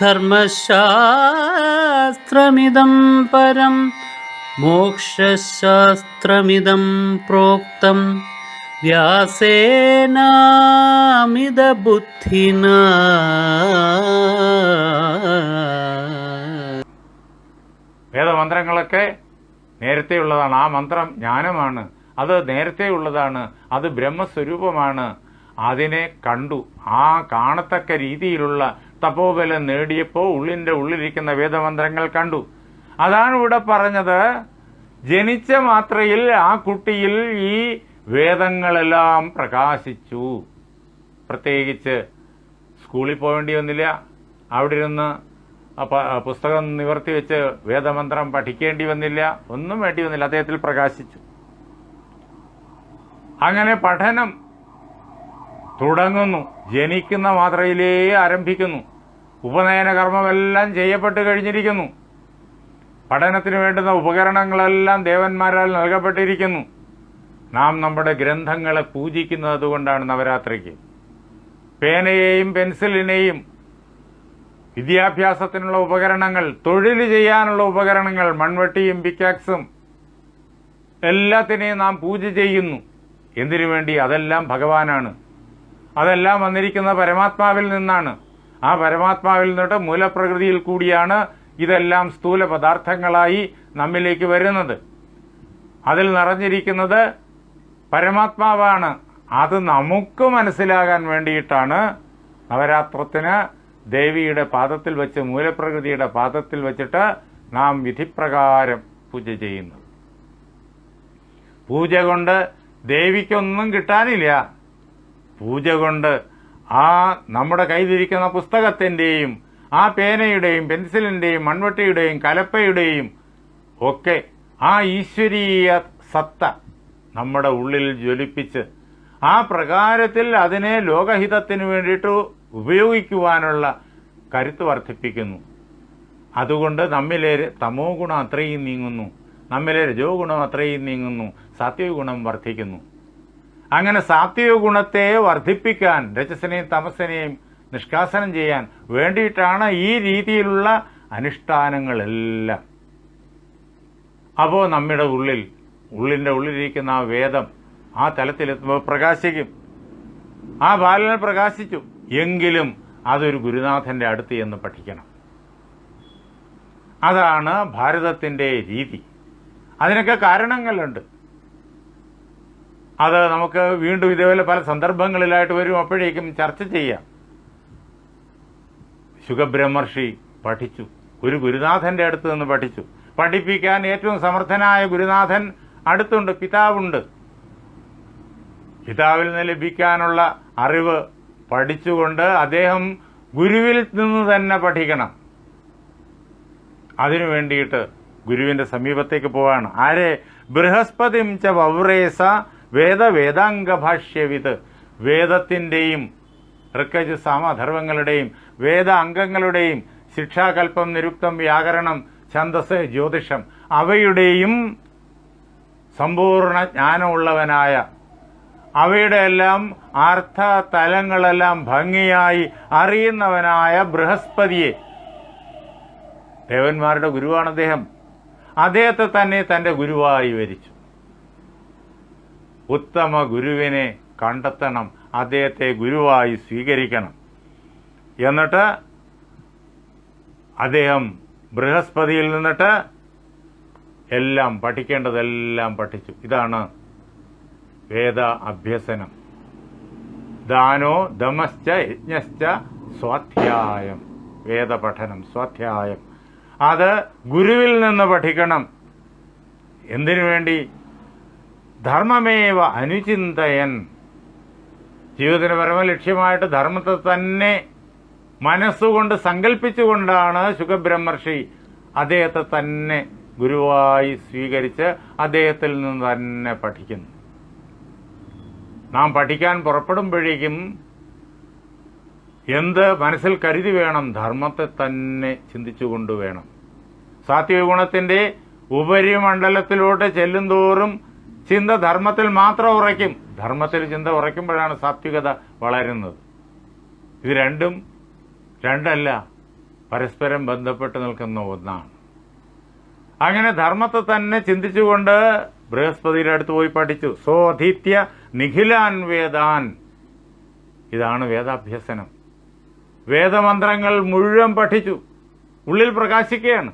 ധർമ്മശാസ്ത്രമിദം പരം മോക്ഷശാസ്ത്രമിതം പ്രോക്തം. വ്യാസേനാമിതബുദ്ധിന. വേദമന്ത്രങ്ങളൊക്കെ നേരത്തെയുള്ളതാണ്. ആ മന്ത്രം ജ്ഞാനമാണ്. അത് നേരത്തെയുള്ളതാണ്. അത് ബ്രഹ്മസ്വരൂപമാണ്. അതിനെ കണ്ടു. ആ കാണത്തക്ക രീതിയിലുള്ള തപോബലം നേടിയപ്പോൾ ഉള്ളിന്റെ ഉള്ളിലിരിക്കുന്ന വേദമന്ത്രങ്ങൾ കണ്ടു. അതാണ് ഇവിടെ പറഞ്ഞത്. ജനിച്ച മാത്രയിൽ ആ കുട്ടിയിൽ ഈ വേദങ്ങളെല്ലാം പ്രകാശിച്ചു. പ്രത്യേകിച്ച് സ്കൂളിൽ പോകേണ്ടി വന്നില്ല. അവിടെ ഇരുന്ന് പുസ്തകം നിവർത്തി വെച്ച് വേദമന്ത്രം പഠിക്കേണ്ടി വന്നില്ല. ഒന്നും വേണ്ടി വന്നില്ല. അദ്ദേഹത്തിൽ പ്രകാശിച്ചു. അങ്ങനെ പഠനം തുടങ്ങുന്നു. ജനിക്കുന്ന മാത്രയിലേ ആരംഭിക്കുന്നു. ഉപനയന കർമ്മമെല്ലാം ചെയ്യപ്പെട്ട് കഴിഞ്ഞിരിക്കുന്നു. പഠനത്തിന് വേണ്ടുന്ന ഉപകരണങ്ങളെല്ലാം ദേവന്മാരാൽ നൽകപ്പെട്ടിരിക്കുന്നു. നാം നമ്മുടെ ഗ്രന്ഥങ്ങളെ പൂജിക്കുന്നത് കൊണ്ടാണ് നവരാത്രിക്ക്. പേനയെയും പെൻസിലിനെയും വിദ്യാഭ്യാസത്തിനുള്ള ഉപകരണങ്ങൾ തൊഴിൽ ചെയ്യാനുള്ള ഉപകരണങ്ങൾ മൺവെട്ടിയും പിക്കാക്സും എല്ലാത്തിനെയും നാം പൂജ ചെയ്യുന്നു. എന്തിനു വേണ്ടി? അതെല്ലാം ഭഗവാനാണ്. അതെല്ലാം വന്നിരിക്കുന്ന പരമാത്മാവിൽ നിന്നാണ്. ആ പരമാത്മാവിൽ നിന്നിട്ട് മൂലപ്രകൃതിയിൽ കൂടിയാണ് ഇതെല്ലാം സ്ഥൂല പദാർത്ഥങ്ങളായി നമ്മിലേക്ക് വരുന്നത്. അതിൽ നിറഞ്ഞിരിക്കുന്നത് പരമാത്മാവാണ്. അത് നമുക്ക് മനസ്സിലാകാൻ വേണ്ടിയിട്ടാണ് നവരാത്രത്തിന് ദേവിയുടെ പാദത്തിൽ വെച്ച് മൂലപ്രകൃതിയുടെ പാദത്തിൽ വെച്ചിട്ട് നാം വിധിപ്രകാരം പൂജ ചെയ്യുന്നത്. പൂജ കൊണ്ട് ദേവിക്കൊന്നും കിട്ടാനില്ല. പൂജ കൊണ്ട് ആ നമ്മുടെ കയ്യിലിരിക്കുന്ന പുസ്തകത്തിന്റെയും ആ പേനയുടെയും പെൻസിലിന്റെയും മൺവെട്ടിയുടെയും കലപ്പയുടെയും ഒക്കെ ആ ഈശ്വരീയ സത്ത നമ്മുടെ ഉള്ളിൽ ജ്വലിപ്പിച്ച് ആ പ്രകാരത്തിൽ അതിനെ ലോകഹിതത്തിന് വേണ്ടിയിട്ട് ഉപയോഗിക്കുവാനുള്ള കരുത്ത് വർദ്ധിപ്പിക്കുന്നു. അതുകൊണ്ട് നമ്മിലെ തമോ ഗുണം അത്രയും നീങ്ങുന്നു. നമ്മിലെ രജോ ഗുണം അത്രയും നീങ്ങുന്നു. സത്യഗുണം വർദ്ധിക്കുന്നു. അങ്ങനെ സാത്വിക ഗുണത്തെ വർദ്ധിപ്പിക്കാൻ രജസിനെയും തമസിനെയും നിഷ്കാസനം ചെയ്യാൻ വേണ്ടിയിട്ടാണ് ഈ രീതിയിലുള്ള അനുഷ്ഠാനങ്ങളെല്ലാം. അപ്പോൾ നമ്മുടെ ഉള്ളിൽ ഉള്ളിന്റെ ഉള്ളിലിരിക്കുന്ന ആ വേദം ആ തലത്തിലെത്തുമ്പോൾ പ്രകാശിക്കും. ആ ബാലനെ പ്രകാശിച്ചു. എങ്കിലും അതൊരു ഗുരുനാഥന്റെ അടുത്ത് എന്ന് പഠിക്കണം. അതാണ് ഭാരതത്തിന്റെ രീതി. അതിനൊക്കെ കാരണങ്ങളുണ്ട്. അത് നമുക്ക് വീണ്ടും ഇതേപോലെ പല സന്ദർഭങ്ങളിലായിട്ട് വരും. അപ്പോഴേക്കും ചർച്ച ചെയ്യാം. ശുഖബ്രഹ്മർഷി പഠിച്ചു. ഒരു ഗുരുനാഥന്റെ അടുത്ത് നിന്ന് പഠിച്ചു. പഠിപ്പിക്കാൻ ഏറ്റവും സമർത്ഥനായ ഗുരുനാഥൻ അടുത്തുണ്ട് പിതാവുണ്ട്. പിതാവിൽ നിന്ന് ലഭിക്കാനുള്ള അറിവ് പഠിച്ചുകൊണ്ട് അദ്ദേഹം ഗുരുവിൽ നിന്ന് തന്നെ പഠിക്കണം. അതിനു വേണ്ടിയിട്ട് ഗുരുവിന്റെ സമീപത്തേക്ക് പോവാണ്. ആരെ? ബൃഹസ്പതിം ച വൗറേസ വേദ വേദാംഗ ഭാഷ്യവിത് വേദത്തിന്റെയും ഋക്കജ് സാമധർവങ്ങളുടെയും വേദ അംഗങ്ങളുടെയും ശിക്ഷാകൽപ്പം നിരുക്തം വ്യാകരണം ഛന്ദസ് ജ്യോതിഷം അവയുടെയും സമ്പൂർണ ജ്ഞാനമുള്ളവനായ അവയുടെ എല്ലാം അർത്ഥ തലങ്ങളെല്ലാം ഭംഗിയായി അറിയുന്നവനായ ബൃഹസ്പതിയെ. ദേവന്മാരുടെ ഗുരുവാണ് അദ്ദേഹം. അദ്ദേഹത്തെ തന്നെ തന്റെ ഗുരുവായി വരിച്ചു ഉത്തമ ഗുരുവിനെ കണ്ടെത്തണം അദ്ദേഹത്തെ ഗുരുവായി സ്വീകരിക്കണം. എന്നിട്ട് അദ്ദേഹം ബൃഹസ്പതിയിൽ നിന്നിട്ട് എല്ലാം പഠിക്കേണ്ടതെല്ലാം പഠിച്ചു. ഇതാണ് വേദ അഭ്യസനം. ദാനോ ദമശ്ച യജ്ഞശ്ച സ്വാധ്യായം. വേദപഠനം സ്വാധ്യായം. അത് ഗുരുവിൽ നിന്ന് പഠിക്കണം. എന്തിനു വേണ്ടി? ധർമ്മമേവ അനുചിന്തയൻ. ജീവിതത്തിന് പരമ ലക്ഷ്യമായിട്ട് ധർമ്മത്തെ തന്നെ മനസ്സുകൊണ്ട് സങ്കല്പിച്ചുകൊണ്ടാണ് ശുഖബ്രഹ്മർഷി അദ്ദേഹത്തെ തന്നെ ഗുരുവായി സ്വീകരിച്ച് അദ്ദേഹത്തിൽ നിന്ന് തന്നെ പഠിക്കുന്നു. നാം പഠിക്കാൻ പുറപ്പെടുമ്പോഴേക്കും എന്ത് മനസ്സിൽ കരുതി വേണം ധർമ്മത്തെ തന്നെ ചിന്തിച്ചുകൊണ്ട് വേണം. സാത്വിക ഗുണത്തിന്റെ ഉപരിമണ്ഡലത്തിലോട്ട് ചെല്ലുന്തോറും ചിന്ത ധർമ്മത്തിൽ മാത്രം ഉറയ്ക്കും. ധർമ്മത്തിൽ ചിന്ത ഉറയ്ക്കുമ്പോഴാണ് സാത്വികത വളരുന്നത്. ഇത് രണ്ടും രണ്ടല്ല പരസ്പരം ബന്ധപ്പെട്ട് നിൽക്കുന്ന ഒന്നാണ്. അങ്ങനെ ധർമ്മത്തെ തന്നെ ചിന്തിച്ചുകൊണ്ട് ബൃഹസ്പതിയുടെ അടുത്ത് പോയി പഠിച്ചു. സോധീത്യ നിഖിലാൻ വേദാൻ. ഇതാണ് വേദാഭ്യസനം. വേദമന്ത്രങ്ങൾ മുഴുവൻ പഠിച്ചു. ഉള്ളിൽ പ്രകാശിക്കുകയാണ്.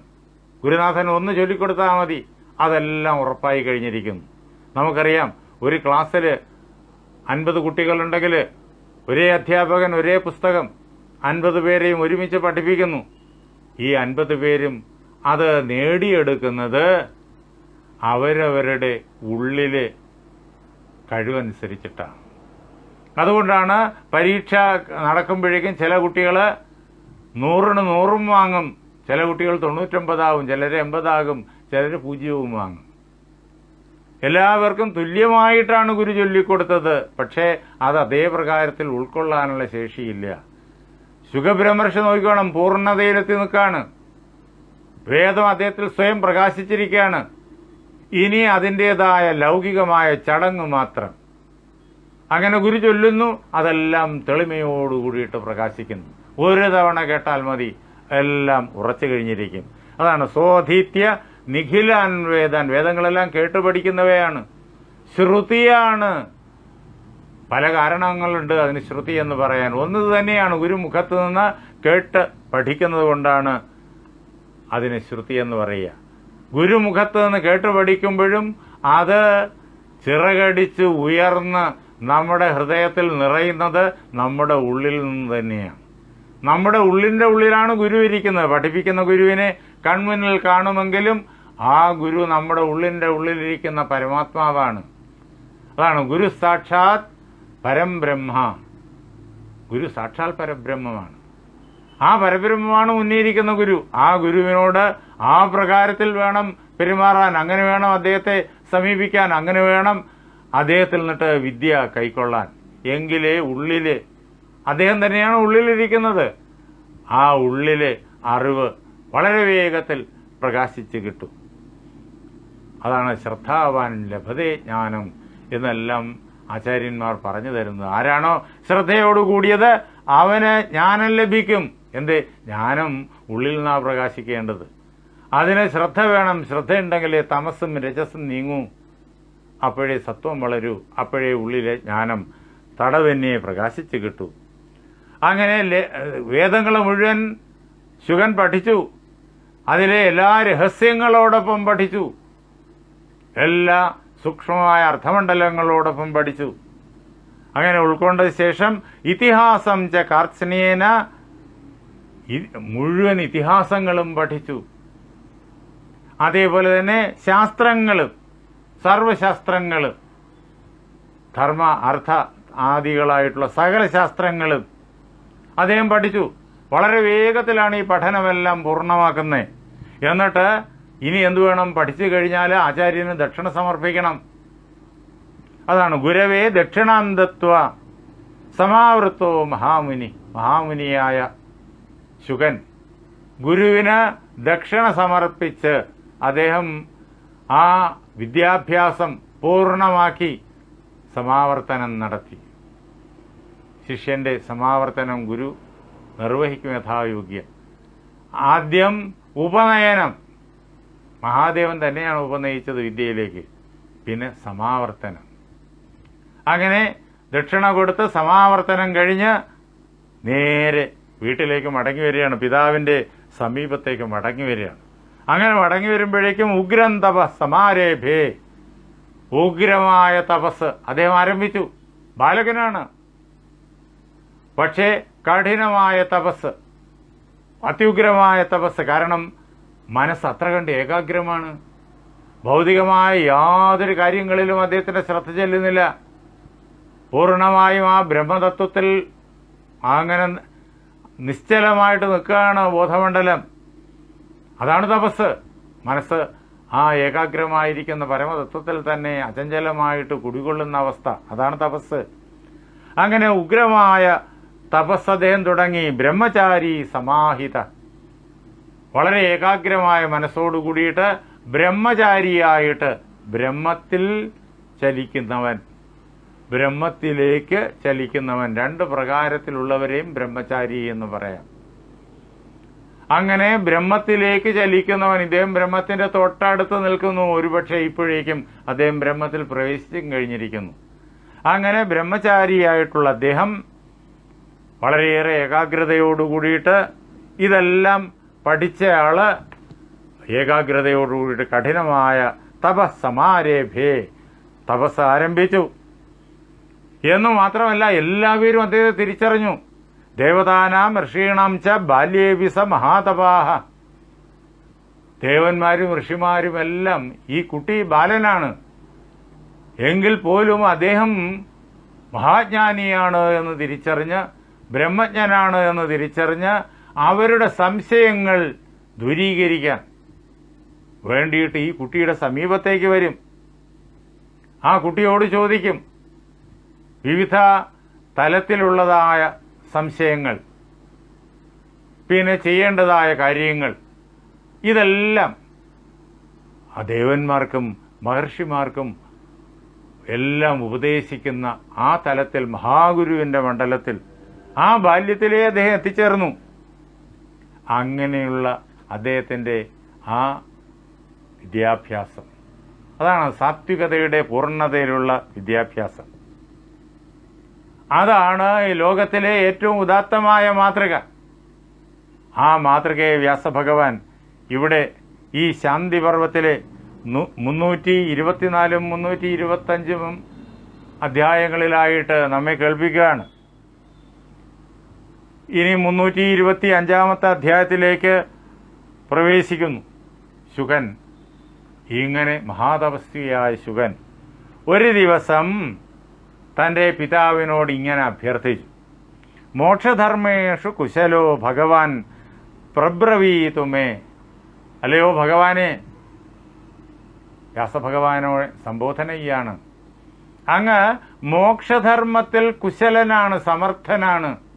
ഗുരുനാഥൻ ഒന്ന് ചൊല്ലിക്കൊടുത്താൽ മതി. അതെല്ലാം ഉറപ്പായി കഴിഞ്ഞിരിക്കുന്നു. നമുക്കറിയാം ഒരു ക്ലാസ്സിൽ അൻപത് കുട്ടികളുണ്ടെങ്കിൽ ഒരേ അധ്യാപകൻ ഒരേ പുസ്തകം അൻപത് പേരെയും ഒരുമിച്ച് പഠിപ്പിക്കുന്നു. ഈ അൻപത് പേരും അത് നേടിയെടുക്കുന്നത് അവരവരുടെ ഉള്ളിലെ കഴിവനുസരിച്ചിട്ടാണ്. അതുകൊണ്ടാണ് പരീക്ഷ നടക്കുമ്പോഴേക്കും ചില കുട്ടികൾ നൂറിന് നൂറും വാങ്ങും. ചില കുട്ടികൾ തൊണ്ണൂറ്റൊമ്പതാകും ചിലർ എൺപതാകും ചിലർ പൂജ്യവും വാങ്ങും. എല്ലാവർക്കും തുല്യമായിട്ടാണ് ഗുരു ചൊല്ലിക്കൊടുത്തത്. പക്ഷേ അത് അതേ പ്രകാരത്തിൽ ഉൾക്കൊള്ളാനുള്ള ശേഷിയില്ല. സുഖബ്രഹ്മർഷ നോക്കിക്കോണം പൂർണതയിലെത്തി നിൽക്കാണ്. വേദം അദ്ദേഹത്തിൽ സ്വയം പ്രകാശിച്ചിരിക്കുകയാണ്. ഇനി അതിന്റെതായ ലൗകികമായ ചടങ്ങ് മാത്രം. അങ്ങനെ ഗുരു ചൊല്ലുന്നു അതെല്ലാം തെളിമയോട് കൂടിയിട്ട് പ്രകാശിക്കുന്നു. ഒരു തവണ കേട്ടാൽ മതി എല്ലാം ഉറച്ചു കഴിഞ്ഞിരിക്കും. അതാണ് സോധീത്യ നിഖിലാൻ വേദാൻ വേദങ്ങളെല്ലാം കേട്ടു പഠിക്കുന്നവയാണ്. ശ്രുതിയാണ്. പല കാരണങ്ങളുണ്ട് അതിന് ശ്രുതി എന്ന് പറയാൻ. ഒന്ന് തന്നെയാണ് ഒരു മുഖത്ത് നിന്ന് കേട്ട് പഠിക്കുന്നത് കൊണ്ടാണ് അതിന് ശ്രുതി എന്ന് പറയുക. ഗുരുമുഖത്ത് നിന്ന് കേട്ട് പഠിക്കുമ്പോഴും അത് ചിറകടിച്ച് ഉയർന്ന് നമ്മുടെ ഹൃദയത്തിൽ നിറയുന്നത് നമ്മുടെ ഉള്ളിൽ നിന്ന് തന്നെയാണ്. നമ്മുടെ ഉള്ളിന്റെ ഉള്ളിലാണ് ഗുരു ഇരിക്കുന്നത്. പഠിപ്പിക്കുന്ന ഗുരുവിനെ കൺമുന്നിൽ കാണുമെങ്കിലും ആ ഗുരു നമ്മുടെ ഉള്ളിന്റെ ഉള്ളിലിരിക്കുന്ന പരമാത്മാവാണ്. അതാണ് ഗുരു സാക്ഷാത് പരംബ്രഹ്മ ഗുരു സാക്ഷാൽ പരബ്രഹ്മമാണ്. ആ പരബ്രഹ്മമാണ് മുന്നിയിരിക്കുന്ന ഗുരു. ആ ഗുരുവിനോട് ആ പ്രകാരത്തിൽ വേണം പെരുമാറാൻ. അങ്ങനെ വേണം അദ്ദേഹത്തെ സമീപിക്കാൻ. അങ്ങനെ വേണം അദ്ദേഹത്തിൽ നിന്നിട്ട് വിദ്യ കൈക്കൊള്ളാൻ. എങ്കിലേ ഉള്ളിൽ അദ്ദേഹം തന്നെയാണ് ഉള്ളിലിരിക്കുന്നത്. ആ ഉള്ളിലെ അറിവ് വളരെ വേഗത്തിൽ പ്രകാശിച്ച് കിട്ടും. അതാണ് ശ്രദ്ധാവാൻ ലഭതേ ജ്ഞാനം എന്നെല്ലാം ആചാര്യന്മാർ പറഞ്ഞു തരുന്നത്. ആരാണോ ശ്രദ്ധയോടുകൂടിയത് അവന് ജ്ഞാനം ലഭിക്കും. എന്ത്? ജ്ഞാനം ഉള്ളിൽ നിന്നാ പ്രകാശിക്കേണ്ടത്. അതിന് ശ്രദ്ധ വേണം. ശ്രദ്ധയുണ്ടെങ്കിലേ തമസും രജസും നീങ്ങൂ. അപ്പോഴേ സത്വം വളരൂ. അപ്പോഴേ ഉള്ളിലെ ജ്ഞാനം തടവെന്നെ പ്രകാശിച്ചു കിട്ടൂ. അങ്ങനെ വേദങ്ങൾ മുഴുവൻ ശുഗൻ പഠിച്ചു. അതിലെ എല്ലാ രഹസ്യങ്ങളോടൊപ്പം പഠിച്ചു. എല്ലാ സൂക്ഷ്മമായ അർത്ഥമണ്ഡലങ്ങളോടൊപ്പം പഠിച്ചു. അങ്ങനെ ഉൾക്കൊണ്ട ശേഷം ഇതിഹാസം ച കാർത്സ്നേന മുഴുവൻ ഇതിഹാസങ്ങളും പഠിച്ചു. അതേപോലെ തന്നെ ശാസ്ത്രങ്ങളും സർവശാസ്ത്രങ്ങളും ധർമ്മ അർത്ഥ ആദികളായിട്ടുള്ള സകല ശാസ്ത്രങ്ങളും അദ്ദേഹം പഠിച്ചു. വളരെ വേഗത്തിലാണ് ഈ പഠനമെല്ലാം പൂർണമാക്കുന്നത്. എന്നിട്ട് ഇനി എന്തു വേണം? പഠിച്ചു കഴിഞ്ഞാൽ ആചാര്യന് ദക്ഷിണ സമർപ്പിക്കണം. അതാണ് ഗുരവേ ദക്ഷിണാന്തത്വ സമാവൃത്തോ മഹാമുനി മഹാമുനിയായ ശുകൻ ഗുരുവിന് ദക്ഷിണ സമർപ്പിച്ച് അദ്ദേഹം ആ വിദ്യാഭ്യാസം പൂർണമാക്കി സമാവർത്തനം നടത്തി. ശിഷ്യന്റെ സമാവർത്തനം ഗുരു നിർവഹിക്കും യഥായോഗ്യം. ആദ്യം ഉപനയനം. മഹാദേവൻ തന്നെയാണ് ഉപനയിച്ചത് വിദ്യയിലേക്ക്. പിന്നെ സമാവർത്തനം. അങ്ങനെ ദക്ഷിണ കൊടുത്ത് സമാവർത്തനം കഴിഞ്ഞ് നേരെ വീട്ടിലേക്ക് മടങ്ങി വരികയാണ്. പിതാവിന്റെ സമീപത്തേക്ക് മടങ്ങി വരികയാണ്. അങ്ങനെ മടങ്ങി വരുമ്പോഴേക്കും ഉഗ്രൻ തപസ് സമാരേഭേ. ഉഗ്രമായ തപസ്. അദ്ദേഹം ആരംഭിച്ചു. ബാലകനാണ്. പക്ഷേ കഠിനമായ തപസ് അത്യുഗ്രമായ തപസ്. കാരണം മനസ്സ് അത്ര കണ്ട് ഏകാഗ്രമാണ്. ഭൗതികമായ യാതൊരു കാര്യങ്ങളിലും അദ്ദേഹത്തിന്റെ ശ്രദ്ധ ചെല്ലുന്നില്ല. പൂർണമായും ആ ബ്രഹ്മതത്വത്തിൽ അങ്ങനെ നിശ്ചലമായിട്ട് നിൽക്കുകയാണ് ബോധമണ്ഡലം. അതാണ് തപസ്. മനസ്സ് ആ ഏകാഗ്രമായിരിക്കുന്ന പരമതത്വത്തിൽ തന്നെ അചഞ്ചലമായിട്ട് കുടികൊള്ളുന്ന അവസ്ഥ. അതാണ് തപസ്. അങ്ങനെ ഉഗ്രമായ തപസ് തുടങ്ങി ബ്രഹ്മചാരി സമാഹിത. വളരെ ഏകാഗ്രമായ മനസ്സോടു കൂടിയിട്ട് ബ്രഹ്മചാരിയായിട്ട് ബ്രഹ്മത്തിൽ ചലിക്കുന്നവൻ. ബ്രഹ്മത്തിലേക്ക് ചലിക്കുന്നവൻ. രണ്ട് പ്രകാരത്തിലുള്ളവരെയും ബ്രഹ്മചാരി എന്ന് പറയാം. അങ്ങനെ ബ്രഹ്മത്തിലേക്ക് ചലിക്കുന്നവൻ ഇദ്ദേഹം ബ്രഹ്മത്തിന്റെ തൊട്ടടുത്ത് നിൽക്കുന്നു. ഒരുപക്ഷെ ഇപ്പോഴേക്കും അദ്ദേഹം ബ്രഹ്മത്തിൽ പ്രവേശിച്ചും കഴിഞ്ഞിരിക്കുന്നു. അങ്ങനെ ബ്രഹ്മചാരിയായിട്ടുള്ള അദ്ദേഹം വളരെയേറെ ഏകാഗ്രതയോട് കൂടിയിട്ട് ഇതെല്ലാം പഠിച്ചയാൾ ഏകാഗ്രതയോടുകൂടിയിട്ട് കഠിനമായ തപസ്സമാരേഭേ തപസ് ആരംഭിച്ചു. എന്നു മാത്രമല്ല എല്ലാവരും അദ്ദേഹത്തെ തിരിച്ചറിഞ്ഞു. ദേവതാനാം ഋഷീണാം ച ബാല്യേവിസ മഹാതപാഹ. ദേവന്മാരും ഋഷിമാരും എല്ലാം ഈ കുട്ടി ബാലനാണ്. എങ്കിൽ പോലും അദ്ദേഹം മഹാജ്ഞാനിയാണ് എന്ന് തിരിച്ചറിഞ്ഞ് ബ്രഹ്മജ്ഞനാണ് എന്ന് തിരിച്ചറിഞ്ഞ് അവരുടെ സംശയങ്ങൾ ദൂരീകരിക്കാൻ വേണ്ടിയിട്ട് ഈ കുട്ടിയുടെ സമീപത്തേക്ക് വരും. ആ കുട്ടിയോട് ചോദിക്കും വിവിധ തലത്തിലുള്ളതായ സംശയങ്ങൾ പിന്നെ ചെയ്യേണ്ടതായ കാര്യങ്ങൾ ഇതെല്ലാം ആ ദേവന്മാർക്കും മഹർഷിമാർക്കും എല്ലാം ഉപദേശിക്കുന്ന ആ തലത്തിൽ മഹാഗുരുവിന്റെ മണ്ഡലത്തിൽ ആ ബാല്യത്തിലേ അദ്ദേഹം എത്തിച്ചേർന്നു. അങ്ങനെയുള്ള അദ്ദേഹത്തിന്റെ ആ വിദ്യാഭ്യാസം. അതാണ് സാത്വികതയുടെ പൂർണതയിലുള്ള വിദ്യാഭ്യാസം. അതാണ് ഈ ലോകത്തിലെ ഏറ്റവും ഉദാത്തമായ മാതൃക. ആ മാതൃകയെ വ്യാസഭഗവാൻ ഇവിടെ ഈ ശാന്തി പർവത്തിലെ മുന്നൂറ്റി ഇരുപത്തിനാലും മുന്നൂറ്റി ഇരുപത്തഞ്ചും അധ്യായങ്ങളിലായിട്ട് നമ്മെ കേൾപ്പിക്കുകയാണ്. ഇനി മുന്നൂറ്റി ഇരുപത്തി അഞ്ചാമത്തെ അധ്യായത്തിലേക്ക് പ്രവേശിക്കുന്നു. ശുകൻ ഇങ്ങനെ മഹാതപസ്വിയായ ശുകൻ ഒരു ദിവസം തന്റെ പിതാവിനോട് ഇങ്ങനെ അഭ്യർത്ഥിച്ചു. മോക്ഷധർമ്മേഷു കുശലോ ഭഗവാൻ പ്രബ്രവീതുമേ. അല്ലയോ ഭഗവാനെ. വ്യാസഭഗവാനോട് സംബോധന ചെയ്യാണ് അങ്ങ് മോക്ഷധർമ്മത്തിൽ കുശലനാണ് സമർത്ഥനാണ്.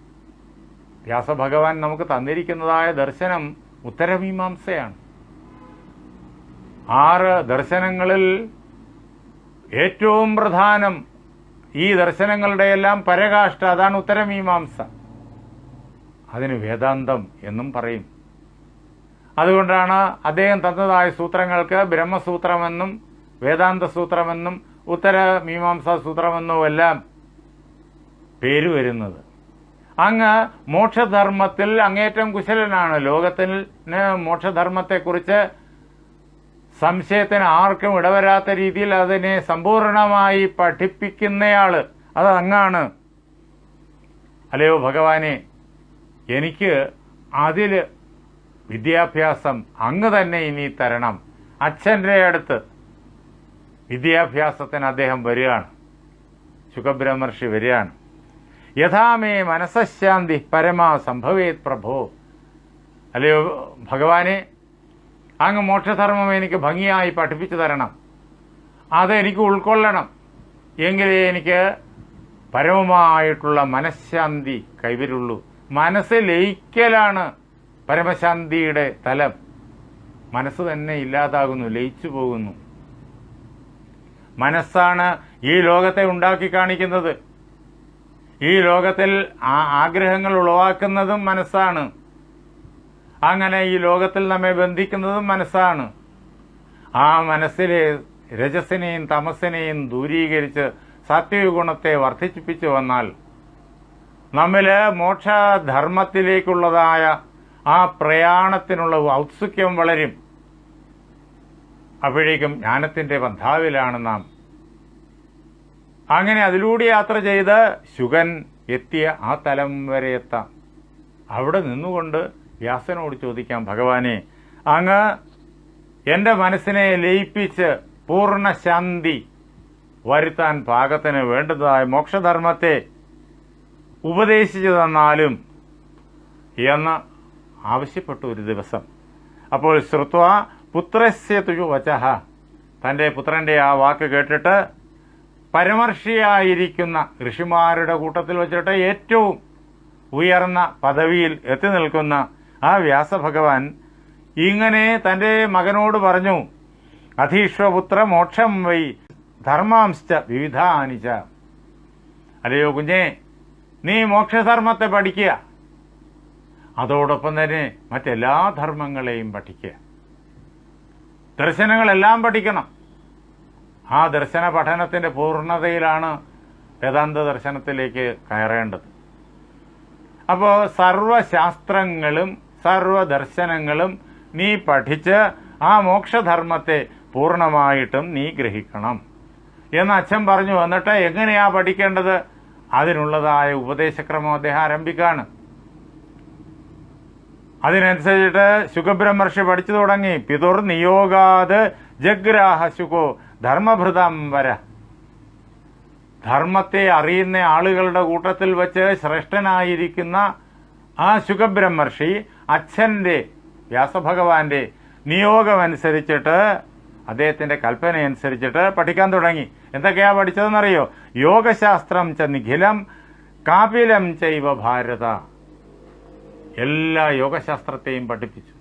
വ്യാസഭഗവാൻ നമുക്ക് തന്നിരിക്കുന്നതായ ദർശനം ഉത്തരമീമാംസയാണ്. ആറ് ദർശനങ്ങളിൽ ഏറ്റവും പ്രധാനം ഈ ദർശനങ്ങളുടെ എല്ലാം പരകാഷ്ഠ അതാണ് ഉത്തരമീമാംസ. അതിന് വേദാന്തം എന്നും പറയും. അതുകൊണ്ടാണ് അദ്ദേഹം തന്നതായ സൂത്രങ്ങൾക്ക് ബ്രഹ്മസൂത്രമെന്നും വേദാന്ത സൂത്രമെന്നും ഉത്തരമീമാംസാ സൂത്രമെന്നും എല്ലാം പേര് വരുന്നത്. അങ്ങ് മോക്ഷധർമ്മത്തിൽ അങ്ങേറ്റം കുശലനാണ്. ലോകത്തിന് മോക്ഷധർമ്മത്തെക്കുറിച്ച് സംശയത്തിന് ആർക്കും ഇടവരാത്ത രീതിയിൽ അതിനെ സമ്പൂർണമായി പഠിപ്പിക്കുന്നയാൾ അത് അങ്ങാണ്. അല്ലയോ ഭഗവാനെ എനിക്ക് അതിൽ വിദ്യാഭ്യാസം അങ്ങ് തന്നെ ഇനി തരണം. അച്ഛന്റെ അടുത്ത് വിദ്യാഭ്യാസത്തിന് അദ്ദേഹം വരികയാണ്. ശുഖബ്രഹ്മർഷി വരികയാണ്. യഥാമേ മനസ്സശാന്തി പരമാ സംഭവേത് പ്രഭോ. അല്ലയോ ഭഗവാനെ അങ്ങ് മോക്ഷധർമ്മം എനിക്ക് ഭംഗിയായി പഠിപ്പിച്ചു തരണം. അതെനിക്ക് ഉൾക്കൊള്ളണം. എങ്കിലേ എനിക്ക് പരമമായിട്ടുള്ള മനഃശാന്തി കൈവരുള്ളൂ. മനസ്സ് ലയിക്കലാണ് പരമശാന്തിയുടെ തലം. മനസ്സ് തന്നെ ഇല്ലാതാകുന്നു ലയിച്ചു പോകുന്നു. മനസ്സാണ് ഈ ലോകത്തെ ഉണ്ടാക്കി കാണിക്കുന്നത്. ഈ ലോകത്തിൽ ആ ആഗ്രഹങ്ങൾ ഉളവാക്കുന്നതും മനസ്സാണ്. അങ്ങനെ ഈ ലോകത്തിൽ നമ്മെ ബന്ധിക്കുന്നതും മനസ്സാണ്. ആ മനസ്സിലെ രജസിനെയും തമസിനെയും ദൂരീകരിച്ച് സത്യഗുണത്തെ ഗുണത്തെ വർദ്ധിപ്പിച്ചു വന്നാൽ നമ്മിൽ മോക്ഷധർമ്മത്തിലേക്കുള്ളതായ ആ പ്രയാണത്തിനുള്ള ഔത്സുക്യം വളരും. അപ്പോഴേക്കും ജ്ഞാനത്തിന്റെ ബന്ധാവിലാണ് നാം അങ്ങനെ അതിലൂടെ യാത്ര ചെയ്ത് ശുഗൻ എത്തിയ ആ തലം വരെ എത്താം. അവിടെ നിന്നുകൊണ്ട് വ്യാസനോട് ചോദിക്കാം ഭഗവാനെ അങ്ങ് എന്റെ മനസ്സിനെ ലയിപ്പിച്ച് പൂർണ ശാന്തി വരുത്താൻ പാകത്തിന് വേണ്ടതായ മോക്ഷധർമ്മത്തെ ഉപദേശിച്ചു തന്നാലും എന്ന് ആവശ്യപ്പെട്ടു ഒരു ദിവസം. അപ്പോൾ ശ്രുത്വ പുത്രസ്യ തുജു വചഹ. തന്റെ പുത്രന്റെ ആ വാക്ക് കേട്ടിട്ട് പരമർഷിയായിരിക്കുന്ന ഋഷിമാരുടെ കൂട്ടത്തിൽ വെച്ചിട്ട് ഏറ്റവും ഉയർന്ന പദവിയിൽ എത്തി നിൽക്കുന്ന ആ വ്യാസഭഗവാൻ ഇങ്ങനെ തന്റെ മകനോട് പറഞ്ഞു അധീശ്വപുത്ര മോക്ഷം വൈ ധർമാംശ്ച വിവിധാനിച്ച അല്ലയോ കുഞ്ഞെ നീ മോക്ഷധർമ്മത്തെ പഠിക്കുക. അതോടൊപ്പം തന്നെ മറ്റെല്ലാ ധർമ്മങ്ങളെയും പഠിക്കുക. ദർശനങ്ങളെല്ലാം പഠിക്കണം. ആ ദർശന പഠനത്തിന്റെ പൂർണതയിലാണ് വേദാന്ത ദർശനത്തിലേക്ക് കയറേണ്ടത്. അപ്പോൾ സർവശാസ്ത്രങ്ങളും സർവദർശനങ്ങളും നീ പഠിച്ച് ആ മോക്ഷധർമ്മത്തെ പൂർണമായിട്ടും നീ ഗ്രഹിക്കണം. എന്ന് അച്ഛൻ പറഞ്ഞു വന്നിട്ട് എങ്ങനെയാ പഠിക്കേണ്ടത്? അതിനുള്ളതായ ഉപദേശക്രമം അദ്ദേഹം ആരംഭിക്കുകയാണ് അതിനനുസരിച്ചിട്ട് ശുഖബ്രഹ്മർഷി പഠിച്ചു തുടങ്ങി. പിതുർ നിയോഗാത് ജഗ്രാഹ ശുഖോ ധർമ്മഭൃതം വര. ധർമ്മത്തെ അറിയുന്ന ആളുകളുടെ കൂട്ടത്തിൽ വച്ച് ശ്രേഷ്ഠനായിരിക്കുന്ന ആ ശുഖബ്രഹ്മർഷി അച്ഛന്റെ വ്യാസഭഗവാന്റെ നിയോഗമനുസരിച്ചിട്ട് അദ്ദേഹത്തിന്റെ കൽപ്പന അനുസരിച്ചിട്ട് പഠിക്കാൻ തുടങ്ങി. എന്തൊക്കെയാ പഠിച്ചതെന്നറിയോ? യോഗശാസ്ത്രം ച നിഖിലം കാപിലം ചൈവ ഭാരത. എല്ലാ യോഗശാസ്ത്രത്തെയും പഠിപ്പിച്ചു.